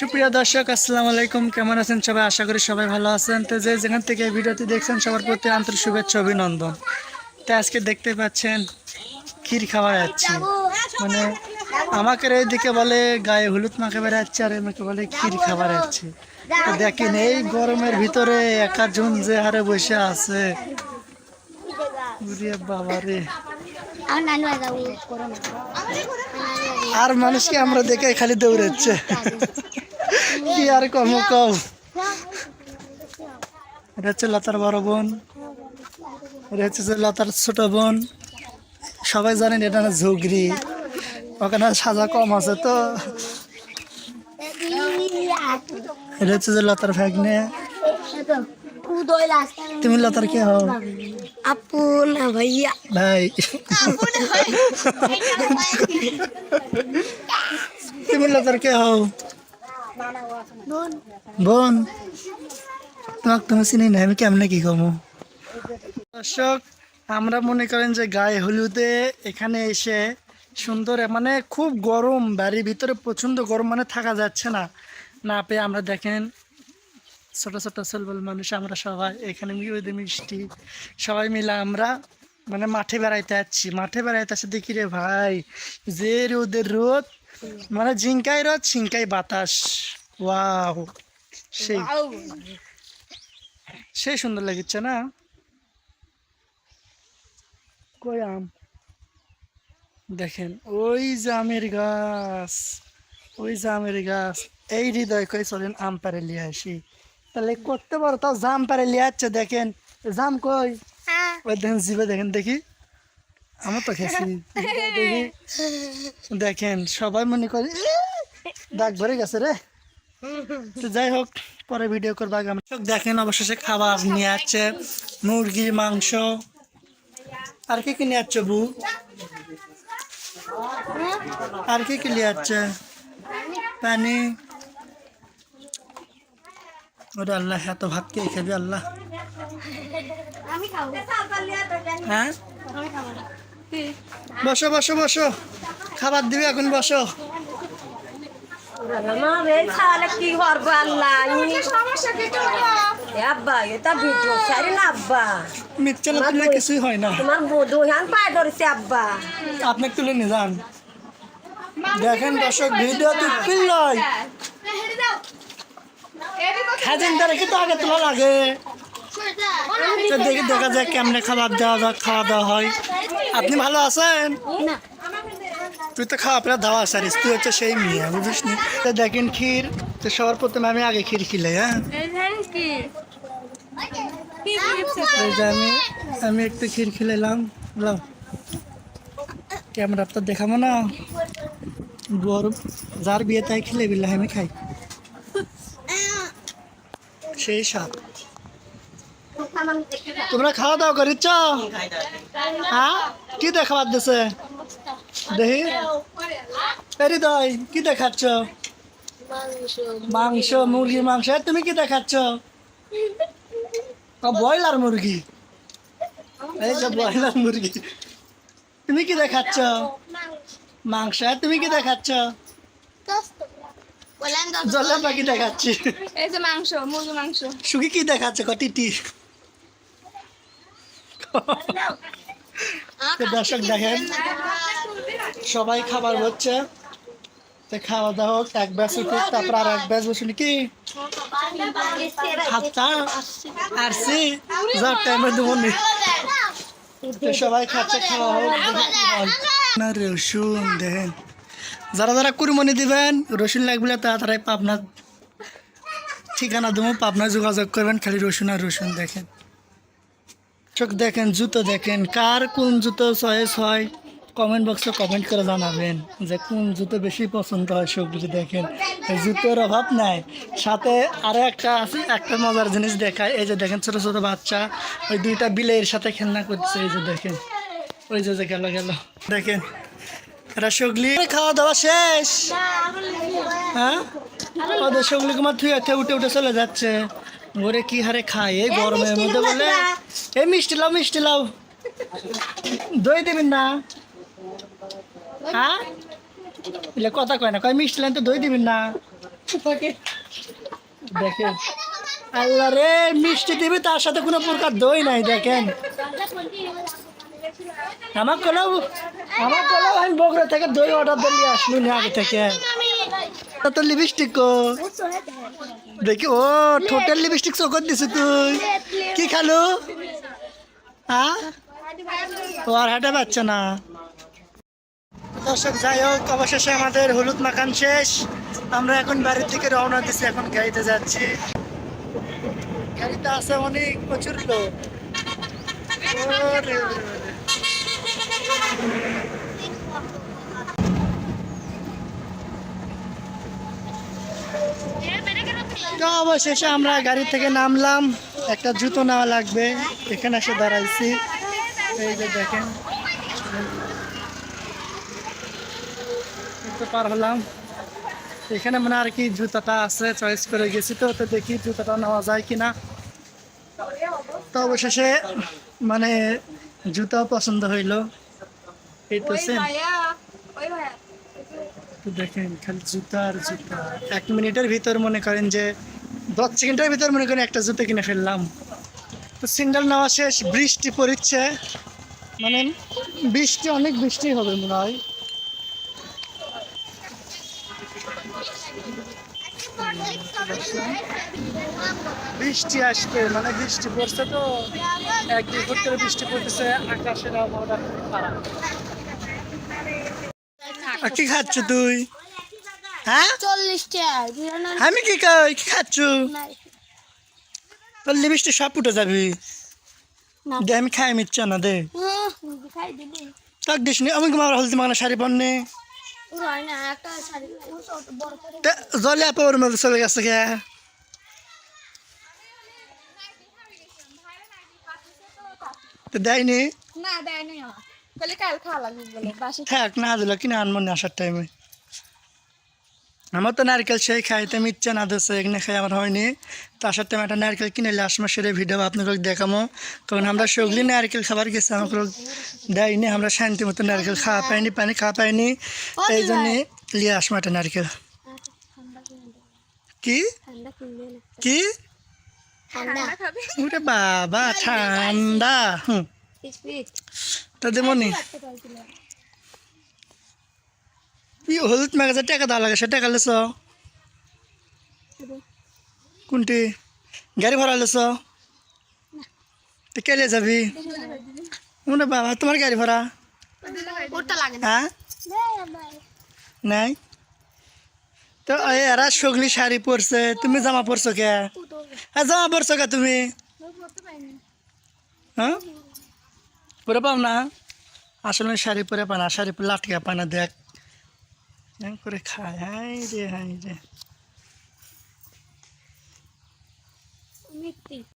সুপ্রিয় দর্শক, আসসালামু আলাইকুম। কেমন আছেন সবাই? আশা করি সবাই ভালো আছেন। তো যে যেখান থেকে এই ভিডিওটি দেখছেন, সবার প্রতি আন্তরিক শুভেচ্ছা, অভিনন্দন। তো আজকে দেখতে পাচ্ছেন, ক্ষীর খাওয়া যাচ্ছে। মানে আমাকে এইদিকে বলে গায়ে হলুদ মাখে বেড়াচ্ছে, আর আমাকে বলে ক্ষীর খাবার যাচ্ছে। তো দেখেন, এই গরমের ভিতরে একা জন যে হারে বসে আছে। বাবারে আর মানুষকে আমরা দেখে খালি দৌড়াচ্ছে। কি আর কম কম? এটা হচ্ছে লতার বড় বোন। এটা হচ্ছে লতার ছোট বোন। সবাই জানেন এটা না ঝুগরি ওখানে সাজা কম আছে তো। এটা হচ্ছে যে লতার ভাগ্নে। তুমি লতার কে হও? আপু না ভাইয়া। ভাই। তুমি লতার কে হও? বোন, তোমাকে তুমি চিনি না, আমি কেমনে কি কমো দর্শক, আমরা মনে করেন যে গায়ে হলুদে এখানে এসে সুন্দর মানে খুব গরম, বাড়ির ভিতরে প্রচণ্ড গরম মানে থাকা যাচ্ছে না। না পেয়ে আমরা দেখেন, ছোট ছোট সলবল মানুষ আমরা সবাই, এখানে মিউদি মিষ্টি, সবাই মিলে আমরা মানে মাঠে বেড়াইতে যাচ্ছি মাঠে বেড়াইতে আসছে দেখি রে ভাই, যে রোদের রোদ মানে ঝিঙ্কাই রোদ ছিঙ্কাই বাতাস। ওয়াও। সেই সেই সুন্দর লাগছে না? কই আম? দেখেন ওই যে আমের গাছ ওই যে আমের গাছ এই হৃদয় কই চলেন আম পারে লিয়ে আসি। তাহলে করতে পারো তাও জাম পারে লিয়ে আসছে দেখেন। জাম কই? ওই দেখেন জিবে দেখেন দেখি। আমার তো খেয়েছি। দেখেন সবাই মনে করে "এ, দাগ ভরে গেছে রে। তো যাই হোক পরে ভিডিও করব সব দেখেন অবশেষে খাবার নিয়ে আসছে। মুরগির মাংস। আর কি কি নিয়ে আসছে বু আর কি কি নিয়ে আসছে? পানি। ওরে আল্লাহ এত ভাত কে খাবি আল্লাহ? হ্যাঁ? আমি খাব না। বসো বসো বসো। খাবার দিবি এখন বসো। তাহলে কি করব আল্লাহ এ আব্বা এটা ভিডিও সারি না আব্বা। মিক্সচার তুলে কিছুই হয় না। তোমার দুহান পায়ে ধরেছে আব্বা। আপনি তুলে নিয়ে যান। দেখেন দর্শক ভিডিও তো পিল্লয় খাদিন তারা কি তো আগে তোলা লাগে। দেখি দেখা যায় কেমনে খাবার দেওয়া যায় খাওয়া দাওয়া হয়। আপনি ভালো আছেন? না। তুই তো খাওয়া প্রায় দাওয়া সারিস। তুই হচ্ছে সেই মেয়ে বুঝিস নি তো দেখেন ক্ষীর তো সবার প্রথমে আমি আগে ক্ষীর খিলাই হ্যাঁ? এই যে আমি আমি একটু ক্ষীর খিলাইলাম। লাও ক্যামেরা তো দেখাবো না। গরম যার বিয়ে তাই খেলে বিল্লাহ আমি খাই। সেই স্বাদ। তোমরা খাওয়া দাওয়া করিচ্ছ? হ্যাঁ? কি দেখাবার দিছে দেখি। দই কি দেখাচ্ছ? মাংস মুরগির মাংস। তুমি কি দেখাচ্ছ? ব্রয়লার মুরগি। এই যে ব্রয়লার মুরগি। তুমি কি দেখাচ্ছ? মাংস। তুমি কি দেখাচ্ছ? বললাম জলে পাখি দেখাচ্ছি। এই যে মাংস মুরগি মাংস। সুখী কি দেখাচ্ছে? কটিটি তো দর্শক দেখেন সবাই খাবার হচ্ছে। তো খাওয়া দাওয়া হোক এক ব্যাস উঠুক তারপর আর এক ব্যাস বসুন কি? খাচ্ছা আসছি যার টাইমে দেবো তো সবাই খাচ্ছে খাওয়া হোক। না রসুন দেখেন। যারা যারা কুরবানি দিবেন রসুন লাগবে তাড়াতাড়ি পাবনা ঠিকানা দেবো পাবনায় যোগাযোগ করবেন খালি রসুন আর রসুন দেখেন। চোখ দেখেন, জুতো দেখেন, কার কোন জুতো চয়েস হয় কমেন্ট বক্সে কমেন্ট করে জানাবেন যে কোন জুতো বেশি পছন্দ হয় সবগুলি দেখেন। জুতোর অভাব নাই। সাথে আরও একটা আছে, একটা মজার জিনিস দেখায়। এই যে দেখেন, ছোটো ছোটো বাচ্চা, ওই দুইটা বিলের সাথে খেলনা করছে, এই যে দেখেন। ওই যে গেল গেল। দেখেন এরা সগলি। খাওয়া দাওয়া শেষ? হ্যাঁ? ওদের সগলি কুমার থুয়ে উঠে উঠে চলে যাচ্ছে। ওরে কি হারে খায়? এই গরমের মধ্যে বলে এই মিষ্টি লাও মিষ্টি লাও দই দেবেন না? হ্যাঁ? এলে কথা কয় না। কয় মিষ্টি লাইন তো দই দিবেন না। দেখেন আল্লাহ রে মিষ্টি দিবি তার সাথে কোনো প্রকার দই নাই দেখেন। আমার কোনো আমার কোনো আমি বগুড়া থেকে দই অর্ডার দিয়ে আসলি না আগে থেকে। তা তোর লিপস্টিক কো। দেখি, ও টোটাল লিপস্টিক চোখত দিছে তুই। কি খালো? হ্যাঁ ও, আর হাঁটে পাচ্ছে না। দর্শক, যাই হোক, অবশেষে আমাদের হলুদ মাখান শেষ। আমরা এখন বাড়ির থেকে রওনা দিচ্ছি এখন গাড়িতে যাচ্ছি। গাড়িতে আছে অনেক, প্রচুর লোক। ওরে। তো অবশেষে আমরা গাড়ি থেকে নামলাম। একটা জুতো নেওয়া লাগবে। এখানে এসে দাঁড়াইছি। এই যে দেখেন। পার হলাম। এখানে মানে আর কি জুতাটা আছে চয়েস করে গেছি তো। তো দেখি জুতাটা নেওয়া যায় কিনা। তো অবশেষে মানে জুতাও পছন্দ হইল। এই তো ওই same। ভাইয়া ওই ভাইয়া তো দেখেন, খালি জুতা আর জুতা। এক মিনিটের ভিতর মনে করেন যে, দশ সেকেন্ডের ভিতর মনে করেন একটা জুতো কিনে ফেললাম। তো সিঙ্গেল নেওয়া শেষ, বৃষ্টি পড়ছে মানে বৃষ্টি, অনেক বৃষ্টি হবে মনে হয়। বৃষ্টি আসবে মানে বৃষ্টি পড়ছে তো। এক দুই বৃষ্টি পড়তেছে আকাশের আবহাওয়াটা খুবই খারাপ কি খাচ্ছ তুই? হ্যাঁ? আমি কি কই কি খাচ্ছ? তোর লিপস্টিক সব উঠে যাবি। দে আমি খাই মিচ্ছা না দে। তাক দিস নি। আমি তোমার হলদি মাগনা শাড়ি পরনে। জলে আপে ওর মধ্যে চলে গেছে গে তো দেয়নি? না দেয় তাহলে কাল খাওয়া লাগবে বলে বাসি থাক না দিল কিনে আনব না আসার টাইমে আমার তো নারকেল সেই খাইতে আমি ইচ্ছা না দিচ্ছে এখানে খাই আমার হয়নি তো আসার টাইমে একটা নারকেল কিনে লাস্ট মাসের ভিডিও আপনাকে দেখামো কারণ আমরা সগলি নারকেল খাবার গেছি আমাকে দেয়নি আমরা শান্তি মতো নারকেল খাওয়া পাইনি পানি খাওয়া পাইনি এই জন্যে লিয়ে আসব একটা নারকেল কি কি ওরে বাবা ঠান্ডা হুম তা দেবনি ই হলুদ মাগাজে টাকা দেওয়া লাগে, সে টাকা লেছ। কোনটি? গাড়ি ভাড়া লেছ। কেলে যাবি? ওরে বাবা, তোমার গাড়ি ভাড়া? হ্যাঁ? নাই? তো এরা সগলি শাড়ি পরছে, তুমি জামা পরছো কে? হ্যাঁ জামা পরছো কে তুমি? হ্যাঁ? পরে পাও না। আসলে শাড়ি পরে পানা, শাড়ি পরে লাটকা পানা দেখ। এরম করে খায়। হাই রে হাই রে।